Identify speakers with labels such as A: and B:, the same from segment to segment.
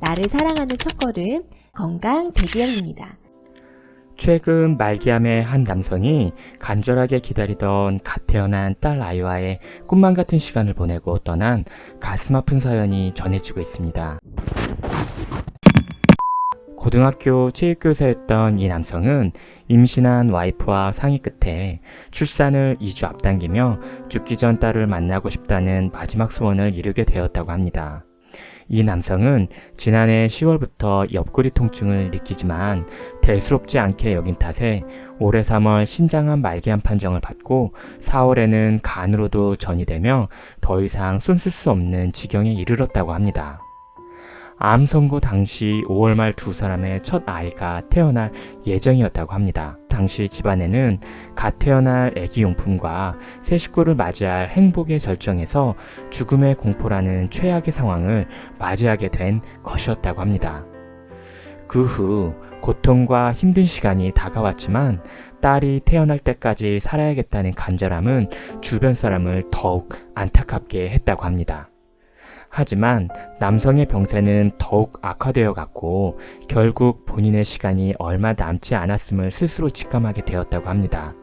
A: 나를 사랑하는 첫걸음 건강 대기형입니다.
B: 최근 말기암의 한 남성이 간절하게 기다리던 갓 태어난 딸 아이와의 꿈만 같은 시간을 보내고 떠난 가슴 아픈 사연이 전해지고 있습니다. 고등학교 체육교사였던 이 남성은 임신한 와이프와 상의 끝에 출산을 2주 앞당기며 죽기 전 딸을 만나고 싶다는 마지막 소원을 이루게 되었다고 합니다. 이 남성은 지난해 10월부터 옆구리 통증을 느끼지만 대수롭지 않게 여긴 탓에 올해 3월 신장암 말기암 판정을 받고 4월에는 간으로도 전이 되며 더 이상 손쓸 수 없는 지경에 이르렀다고 합니다. 암 선고 당시 5월 말 두 사람의 첫 아이가 태어날 예정이었다고 합니다. 당시 집안에는 갓 태어날 아기 용품과 새 식구를 맞이할 행복의 절정에서 죽음의 공포라는 최악의 상황을 맞이하게 된 것이었다고 합니다. 그 후 고통과 힘든 시간이 다가왔지만 딸이 태어날 때까지 살아야겠다는 간절함은 주변 사람을 더욱 안타깝게 했다고 합니다. 하지만 남성의 병세는 더욱 악화되어 갔고 결국 본인의 시간이 얼마 남지 않았음을 스스로 직감하게 되었다고 합니다.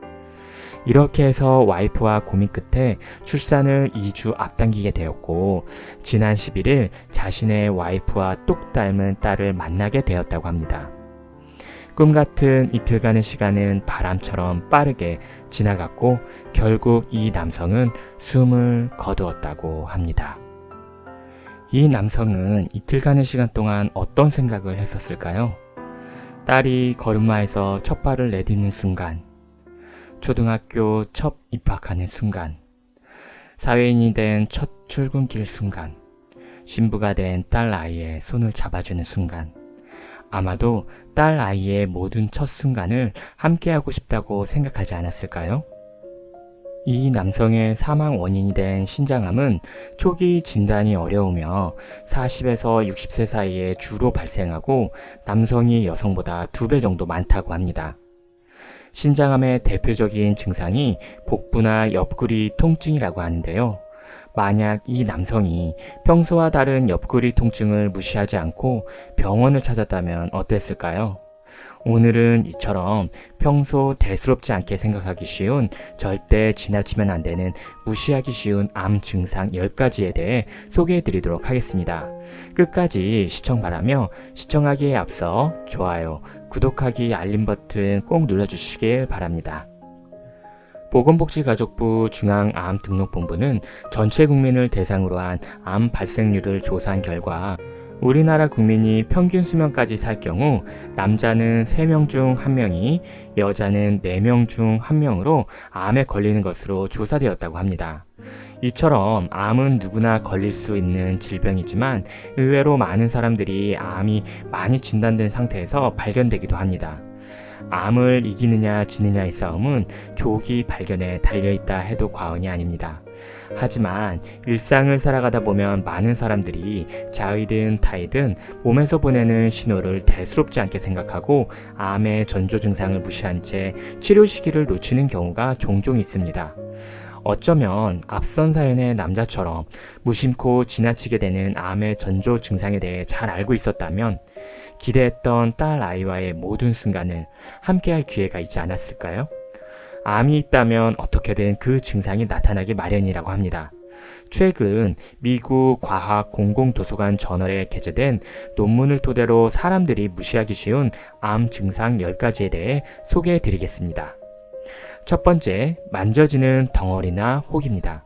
B: 이렇게 해서 와이프와 고민 끝에 출산을 2주 앞당기게 되었고 지난 11일 자신의 와이프와 똑 닮은 딸을 만나게 되었다고 합니다. 꿈 같은 이틀간의 시간은 바람처럼 빠르게 지나갔고 결국 이 남성은 숨을 거두었다고 합니다. 이 남성은 이틀간의 시간 동안 어떤 생각을 했었을까요? 딸이 걸음마에서 첫 발을 내딛는 순간, 초등학교 첫 입학하는 순간, 사회인이 된 첫 출근길 순간, 신부가 된 딸 아이의 손을 잡아주는 순간, 아마도 딸 아이의 모든 첫 순간을 함께하고 싶다고 생각하지 않았을까요? 이 남성의 사망 원인이 된 신장암은 초기 진단이 어려우며 40에서 60세 사이에 주로 발생하고 남성이 여성보다 두 배 정도 많다고 합니다. 신장암의 대표적인 증상이 복부나 옆구리 통증이라고 하는데요. 만약 이 남성이 평소와 다른 옆구리 통증을 무시하지 않고 병원을 찾았다면 어땠을까요? 오늘은 이처럼 평소 대수롭지 않게 생각하기 쉬운 절대 지나치면 안 되는 무시하기 쉬운 암 증상 10가지에 대해 소개해 드리도록 하겠습니다. 끝까지 시청 바라며 시청하기에 앞서 좋아요, 구독하기, 알림 버튼 꼭 눌러주시길 바랍니다. 보건복지가족부 중앙암등록본부는 전체 국민을 대상으로 한 암 발생률을 조사한 결과 우리나라 국민이 평균 수명까지 살 경우 남자는 3명 중 1명이 여자는 4명 중 1명으로 암에 걸리는 것으로 조사되었다고 합니다. 이처럼 암은 누구나 걸릴 수 있는 질병이지만 의외로 많은 사람들이 암이 많이 진단된 상태에서 발견되기도 합니다. 암을 이기느냐 지느냐의 싸움은 조기 발견에 달려있다 해도 과언이 아닙니다. 하지만 일상을 살아가다 보면 많은 사람들이 자의든 타의든 몸에서 보내는 신호를 대수롭지 않게 생각하고 암의 전조 증상을 무시한 채 치료 시기를 놓치는 경우가 종종 있습니다. 어쩌면 앞선 사연의 남자처럼 무심코 지나치게 되는 암의 전조 증상에 대해 잘 알고 있었다면 기대했던 딸 아이와의 모든 순간을 함께할 기회가 있지 않았을까요? 암이 있다면 어떻게든 그 증상이 나타나기 마련이라고 합니다. 최근 미국 과학 공공도서관 저널에 게재된 논문을 토대로 사람들이 무시하기 쉬운 암 증상 10가지에 대해 소개해 드리겠습니다. 첫 번째, 만져지는 덩어리나 혹입니다.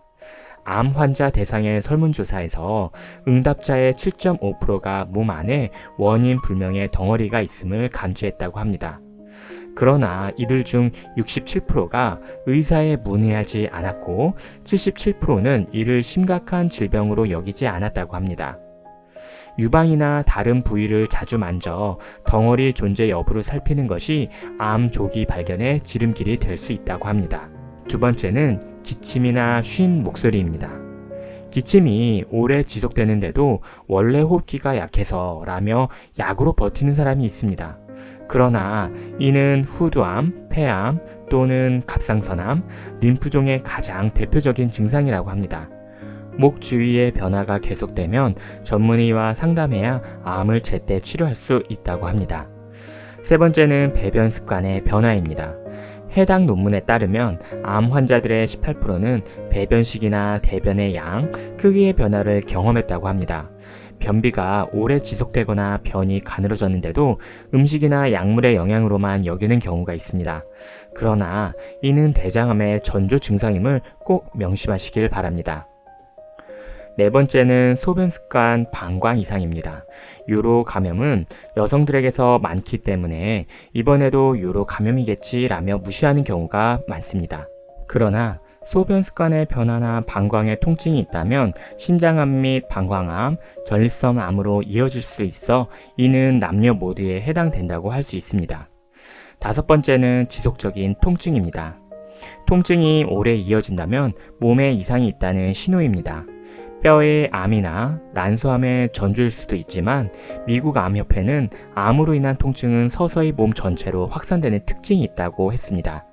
B: 암 환자 대상의 설문조사에서 응답자의 7.5%가 몸 안에 원인 불명의 덩어리가 있음을 감지했다고 합니다. 그러나 이들 중 67%가 의사에 문의하지 않았고 77%는 이를 심각한 질병으로 여기지 않았다고 합니다. 유방이나 다른 부위를 자주 만져 덩어리 존재 여부를 살피는 것이 암 조기 발견의 지름길이 될 수 있다고 합니다. 두 번째는 기침이나 쉰 목소리입니다. 기침이 오래 지속되는데도 원래 호흡기가 약해서 라며 약으로 버티는 사람이 있습니다. 그러나 이는 후두암, 폐암 또는 갑상선암, 림프종의 가장 대표적인 증상이라고 합니다. 목 주위의 변화가 계속되면 전문의와 상담해야 암을 제때 치료할 수 있다고 합니다. 세 번째는 배변 습관의 변화입니다. 해당 논문에 따르면 암 환자들의 18%는 배변식이나 대변의 양, 크기의 변화를 경험했다고 합니다. 변비가 오래 지속되거나 변이 가늘어졌는데도 음식이나 약물의 영향으로만 여기는 경우가 있습니다. 그러나 이는 대장암의 전조 증상임을 꼭 명심하시길 바랍니다. 네 번째는 소변 습관 방광 이상입니다. 유로 감염은 여성들에게서 많기 때문에 이번에도 유로 감염이겠지라며 무시하는 경우가 많습니다. 그러나 소변 습관의 변화나 방광에 통증이 있다면 신장암 및 방광암, 전립선암으로 이어질 수 있어 이는 남녀 모두에 해당된다고 할 수 있습니다. 다섯 번째는 지속적인 통증입니다. 통증이 오래 이어진다면 몸에 이상이 있다는 신호입니다. 뼈의 암이나 난소암의 전조일 수도 있지만 미국 암협회는 암으로 인한 통증은 서서히 몸 전체로 확산되는 특징이 있다고 했습니다.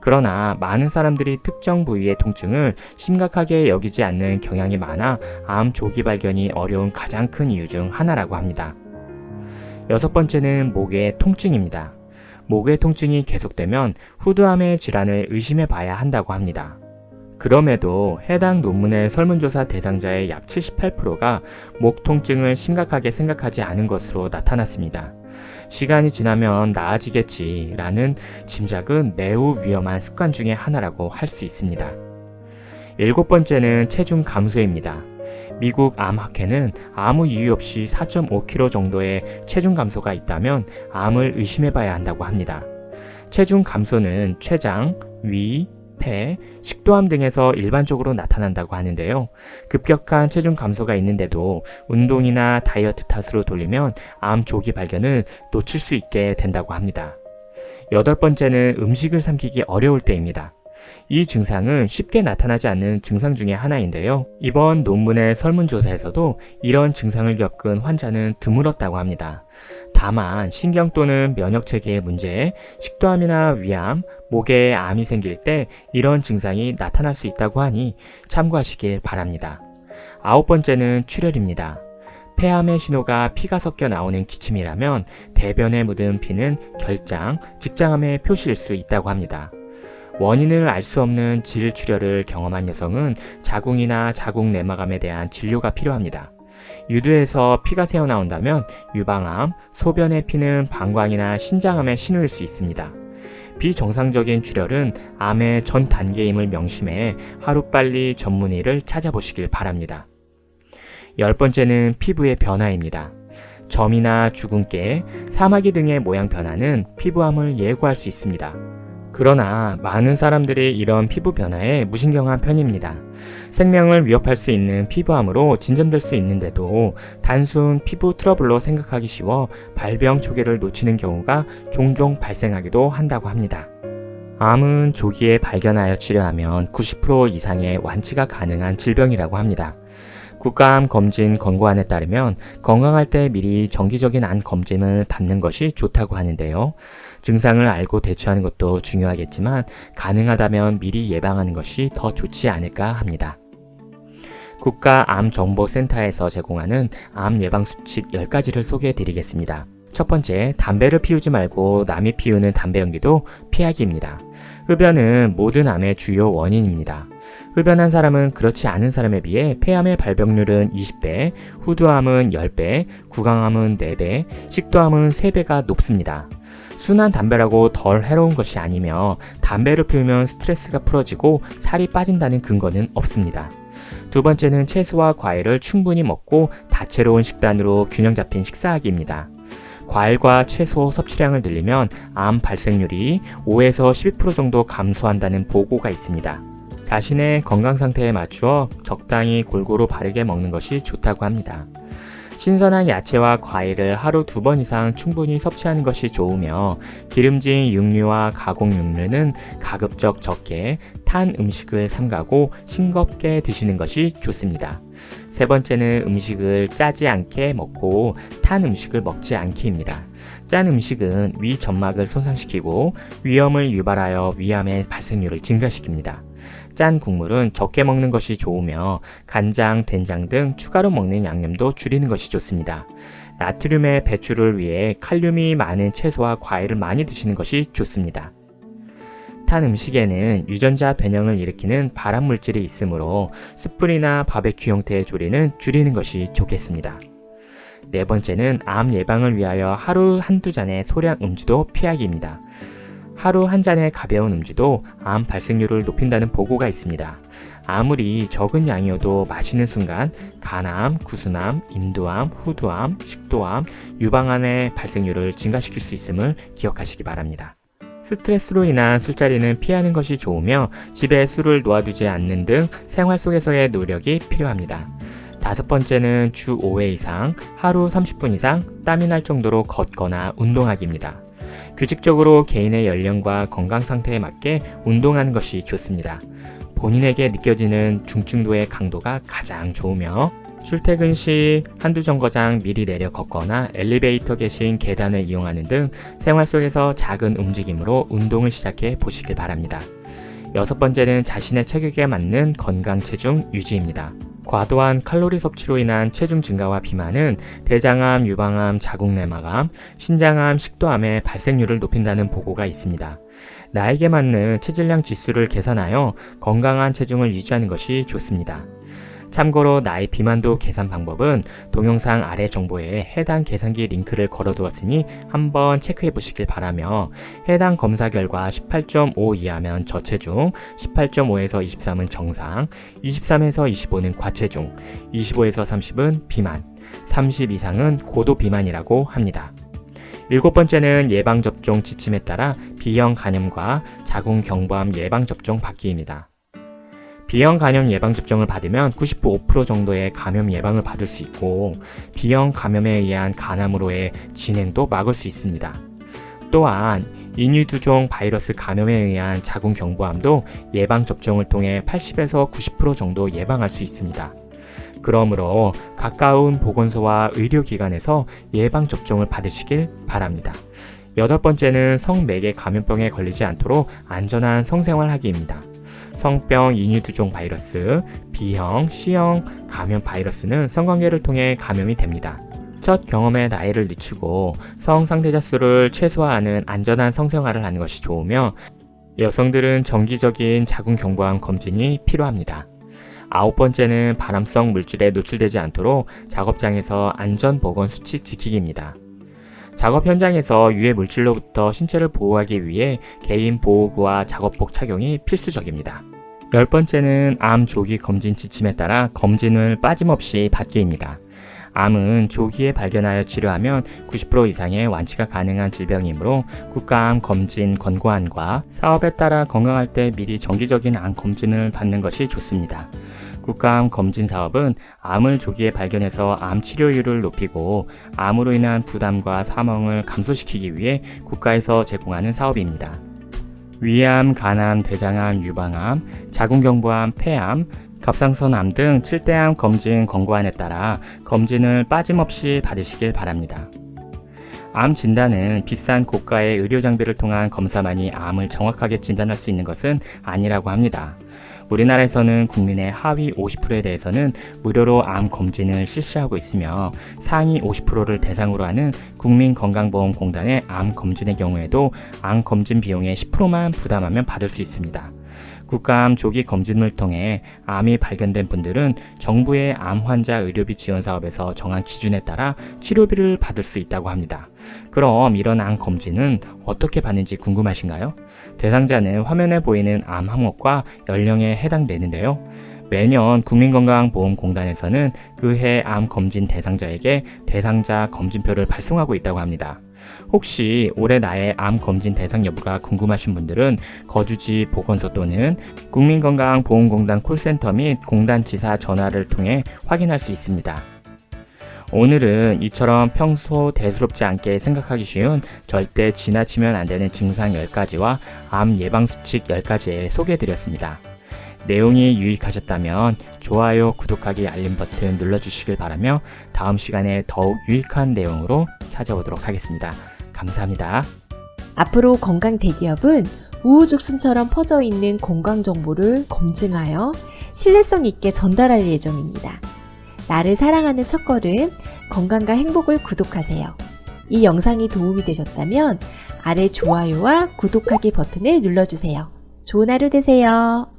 B: 그러나 많은 사람들이 특정 부위의 통증을 심각하게 여기지 않는 경향이 많아 암 조기 발견이 어려운 가장 큰 이유 중 하나라고 합니다. 여섯 번째는 목의 통증입니다. 목의 통증이 계속되면 후두암의 질환을 의심해 봐야 한다고 합니다. 그럼에도 해당 논문의 설문조사 대상자의 약 78%가 목 통증을 심각하게 생각하지 않은 것으로 나타났습니다. 시간이 지나면 나아지겠지라는 짐작은 매우 위험한 습관 중의 하나라고 할 수 있습니다. 일곱 번째는 체중 감소입니다. 미국 암학회는 아무 이유 없이 4.5kg 정도의 체중 감소가 있다면 암을 의심해 봐야 한다고 합니다. 체중 감소는 췌장, 위, 폐, 식도암 등에서 일반적으로 나타난다고 하는데요. 급격한 체중 감소가 있는데도 운동이나 다이어트 탓으로 돌리면 암 조기 발견을 놓칠 수 있게 된다고 합니다. 여덟 번째는 음식을 삼키기 어려울 때입니다. 이 증상은 쉽게 나타나지 않는 증상 중의 하나인데요. 이번 논문의 설문조사에서도 이런 증상을 겪은 환자는 드물었다고 합니다. 다만 신경 또는 면역 체계의 문제, 식도암이나 위암, 목에 암이 생길 때 이런 증상이 나타날 수 있다고 하니 참고하시길 바랍니다. 아홉 번째는 출혈입니다. 폐암의 신호가 피가 섞여 나오는 기침이라면 대변에 묻은 피는 결장, 직장암의 표시일 수 있다고 합니다. 원인을 알 수 없는 질 출혈을 경험한 여성은 자궁이나 자궁 내막암에 대한 진료가 필요합니다. 유두에서 피가 새어나온다면 유방암, 소변에 피는 방광이나 신장암의 신호일 수 있습니다. 비정상적인 출혈은 암의 전 단계임을 명심해 하루빨리 전문의를 찾아보시길 바랍니다. 열 번째는 피부의 변화입니다. 점이나 주근깨, 사마귀 등의 모양 변화는 피부암을 예고할 수 있습니다. 그러나 많은 사람들이 이런 피부 변화에 무신경한 편입니다. 생명을 위협할 수 있는 피부암으로 진전될 수 있는데도 단순 피부 트러블로 생각하기 쉬워 발병 초기를 놓치는 경우가 종종 발생하기도 한다고 합니다. 암은 조기에 발견하여 치료하면 90% 이상의 완치가 가능한 질병이라고 합니다. 국가암 검진 권고안에 따르면 건강할 때 미리 정기적인 암 검진을 받는 것이 좋다고 하는데요. 증상을 알고 대처하는 것도 중요하겠지만 가능하다면 미리 예방하는 것이 더 좋지 않을까 합니다. 국가암정보센터에서 제공하는 암 예방 수칙 10가지를 소개해 드리겠습니다. 첫 번째, 담배를 피우지 말고 남이 피우는 담배 연기도 피하기입니다. 흡연은 모든 암의 주요 원인입니다. 흡연한 사람은 그렇지 않은 사람에 비해 폐암의 발병률은 20배, 후두암은 10배, 구강암은 4배, 식도암은 3배가 높습니다. 순한 담배라고 덜 해로운 것이 아니며 담배를 피우면 스트레스가 풀어지고 살이 빠진다는 근거는 없습니다. 두 번째는 채소와 과일을 충분히 먹고 다채로운 식단으로 균형 잡힌 식사하기입니다. 과일과 채소 섭취량을 늘리면 암 발생률이 5에서 12% 정도 감소한다는 보고가 있습니다. 자신의 건강 상태에 맞추어 적당히 골고루 바르게 먹는 것이 좋다고 합니다. 신선한 야채와 과일을 하루 두 번 이상 충분히 섭취하는 것이 좋으며 기름진 육류와 가공 육류는 가급적 적게 탄 음식을 삼가고 싱겁게 드시는 것이 좋습니다. 세 번째는 음식을 짜지 않게 먹고 탄 음식을 먹지 않기입니다. 짠 음식은 위 점막을 손상시키고 위염을 유발하여 위암의 발생률을 증가시킵니다. 짠 국물은 적게 먹는 것이 좋으며 간장, 된장 등 추가로 먹는 양념도 줄이는 것이 좋습니다. 나트륨의 배출을 위해 칼륨이 많은 채소와 과일을 많이 드시는 것이 좋습니다. 탄 음식에는 유전자 변형을 일으키는 발암 물질이 있으므로 숯불이나 바베큐 형태의 조리는 줄이는 것이 좋겠습니다. 네 번째는 암 예방을 위하여 하루 한두 잔의 소량 음주도 피하기입니다. 하루 한 잔의 가벼운 음주도 암 발생률을 높인다는 보고가 있습니다. 아무리 적은 양이어도 마시는 순간 간암, 구순암, 인두암, 후두암, 식도암, 유방암의 발생률을 증가시킬 수 있음을 기억하시기 바랍니다. 스트레스로 인한 술자리는 피하는 것이 좋으며 집에 술을 놓아두지 않는 등 생활 속에서의 노력이 필요합니다. 다섯 번째는 주 5회 이상, 하루 30분 이상 땀이 날 정도로 걷거나 운동하기입니다. 규칙적으로 개인의 연령과 건강 상태에 맞게 운동하는 것이 좋습니다. 본인에게 느껴지는 중증도의 강도가 가장 좋으며 출퇴근 시 한두 정거장 미리 내려 걷거나 엘리베이터 계신 계단을 이용하는 등 생활 속에서 작은 움직임으로 운동을 시작해 보시길 바랍니다. 여섯 번째는 자신의 체격에 맞는 건강 체중 유지입니다. 과도한 칼로리 섭취로 인한 체중 증가와 비만은 대장암, 유방암, 자궁내막암, 신장암, 식도암의 발생률을 높인다는 보고가 있습니다. 나에게 맞는 체질량 지수를 계산하여 건강한 체중을 유지하는 것이 좋습니다. 참고로 나의 비만도 계산 방법은 동영상 아래 정보에 해당 계산기 링크를 걸어두었으니 한번 체크해 보시길 바라며 해당 검사 결과 18.5 이하면 저체중, 18.5에서 23은 정상, 23에서 25는 과체중, 25에서 30은 비만, 30 이상은 고도 비만이라고 합니다. 일곱 번째는 예방접종 지침에 따라 B형 간염과 자궁경부암 예방접종 받기입니다. B형 간염 예방 접종을 받으면 95% 정도의 감염 예방을 받을 수 있고 B형 감염에 의한 간암으로의 진행도 막을 수 있습니다. 또한 인유두종 바이러스 감염에 의한 자궁 경부암도 예방 접종을 통해 80에서 90% 정도 예방할 수 있습니다. 그러므로 가까운 보건소와 의료기관에서 예방접종을 받으시길 바랍니다. 여덟 번째는 성매개 감염병에 걸리지 않도록 안전한 성생활 하기입니다. 성병 인유두종 바이러스, B형, C형 감염 바이러스는 성관계를 통해 감염이 됩니다. 첫 경험의 나이를 늦추고 성 상대자 수를 최소화하는 안전한 성생활을 하는 것이 좋으며 여성들은 정기적인 자궁 경부암 검진이 필요합니다. 아홉 번째는 발암성 물질에 노출되지 않도록 작업장에서 안전보건 수칙 지키기입니다. 작업 현장에서 유해 물질로부터 신체를 보호하기 위해 개인 보호구와 작업복 착용이 필수적입니다. 열 번째는 암 조기 검진 지침에 따라 검진을 빠짐없이 받기입니다. 암은 조기에 발견하여 치료하면 90% 이상의 완치가 가능한 질병이므로 국가암 검진 권고안과 사업에 따라 건강할 때 미리 정기적인 암 검진을 받는 것이 좋습니다. 국가암 검진 사업은 암을 조기에 발견해서 암 치료율을 높이고 암으로 인한 부담과 사망을 감소시키기 위해 국가에서 제공하는 사업입니다. 위암, 간암, 대장암, 유방암, 자궁경부암, 폐암, 갑상선암 등 7대암 검진 권고안에 따라 검진을 빠짐없이 받으시길 바랍니다. 암 진단은 비싼 고가의 의료 장비를 통한 검사만이 암을 정확하게 진단할 수 있는 것은 아니라고 합니다. 우리나라에서는 국민의 하위 50%에 대해서는 무료로 암 검진을 실시하고 있으며 상위 50%를 대상으로 하는 국민건강보험공단의 암 검진의 경우에도 암 검진 비용의 10%만 부담하면 받을 수 있습니다. 국가암 조기 검진을 통해 암이 발견된 분들은 정부의 암 환자 의료비 지원 사업에서 정한 기준에 따라 치료비를 받을 수 있다고 합니다. 그럼 이런 암 검진은 어떻게 받는지 궁금하신가요? 대상자는 화면에 보이는 암 항목과 연령에 해당되는데요. 매년 국민건강보험공단에서는 그해 암 검진 대상자에게 대상자 검진표를 발송하고 있다고 합니다. 혹시 올해 나의 암 검진 대상 여부가 궁금하신 분들은 거주지 보건소 또는 국민건강보험공단 콜센터 및 공단 지사 전화를 통해 확인할 수 있습니다. 오늘은 이처럼 평소 대수롭지 않게 생각하기 쉬운 절대 지나치면 안 되는 증상 10가지와 암 예방 수칙 10가지에 소개해드렸습니다. 내용이 유익하셨다면 좋아요, 구독하기, 알림 버튼 눌러주시길 바라며 다음 시간에 더욱 유익한 내용으로 찾아오도록 하겠습니다. 감사합니다.
A: 앞으로 건강 대기업은 우후죽순처럼 퍼져 있는 건강 정보를 검증하여 신뢰성 있게 전달할 예정입니다. 나를 사랑하는 첫걸음, 건강과 행복을 구독하세요. 이 영상이 도움이 되셨다면 아래 좋아요와 구독하기 버튼을 눌러주세요. 좋은 하루 되세요.